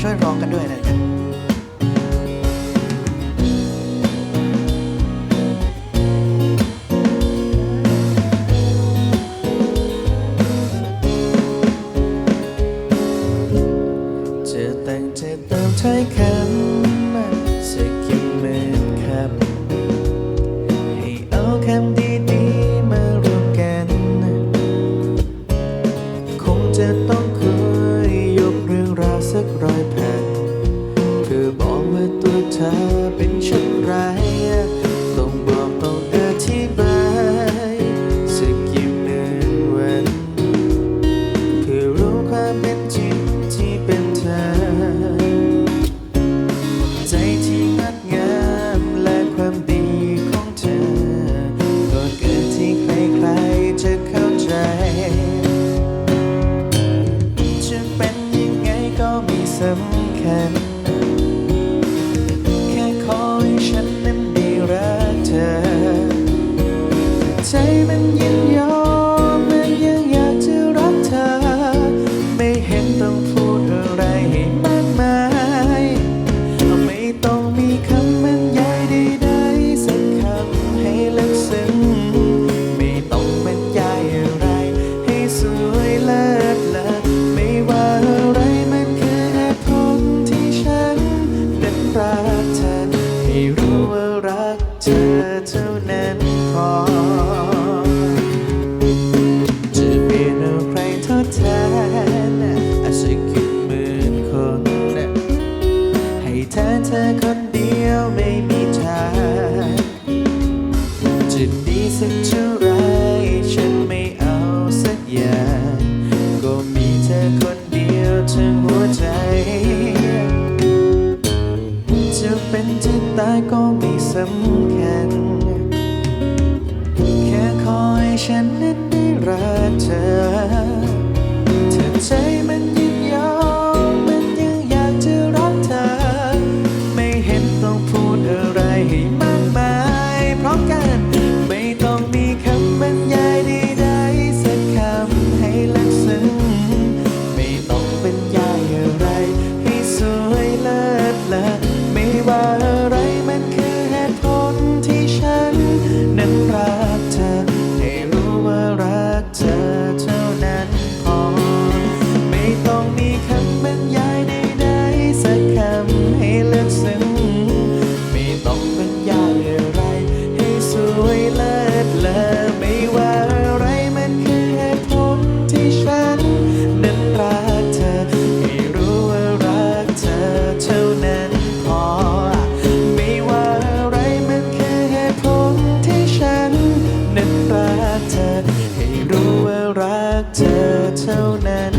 ช่วยร้องกันด้วยนะครับ อเป็นเช่นไรต้องบอกต้องอธิบายสักกี่หมื่นวันเพื่อรู้ความเป็นจริงที่เป็นเธอ ใจที่งดงามและความดีของเธอก็เกิดที่ใครๆจะเข้าใจ จะเป็นยังไงก็ไม่สำคัญ ใจมันยินยอมมันยังอยากจะรักเธอ ไม่เห็นต้องพูดอะไรให้มากมาย ไม่ต้องมีคำบรรยายใดๆสักคำให้ลึกซึ้ง ไม่ต้องบรรยายอะไรให้สวยเลิศเลอไม่ว่าอะไรมันคือเหตุผลที่ฉันนั้นรักเธอให้รู้ว่ารักเธอเท่านั้นพอ แทนอาจจะกี่หมื่นคน ให้แทนเธอคนเดียวไม่มีทางจะดีสักเท่าไรฉันไม่เอาสักอย่าง ก็มีเธอคนเดียวทั้งหัวใจ จะเป็นจะตายก็ไม่สำคัญ แค่ขอให้ฉันนั้นได้รักเธอ ต้องมีคำบรรยายใดๆสักคำให้ลึกซึ้งไม่ต้องบรรยายอะไรให้สวยเลิศเลอไม่ว่าอะไรมันคือเหตุผลที่ฉันนั้นรักเธอ ให้รู้ว่ารักเธอเท่านั้นพอ ไม่ว่าอะไรมันคือเหตุผลที่ฉันนั้นรักเธอ ให้รู้ว่ารักเธอเท่านั้น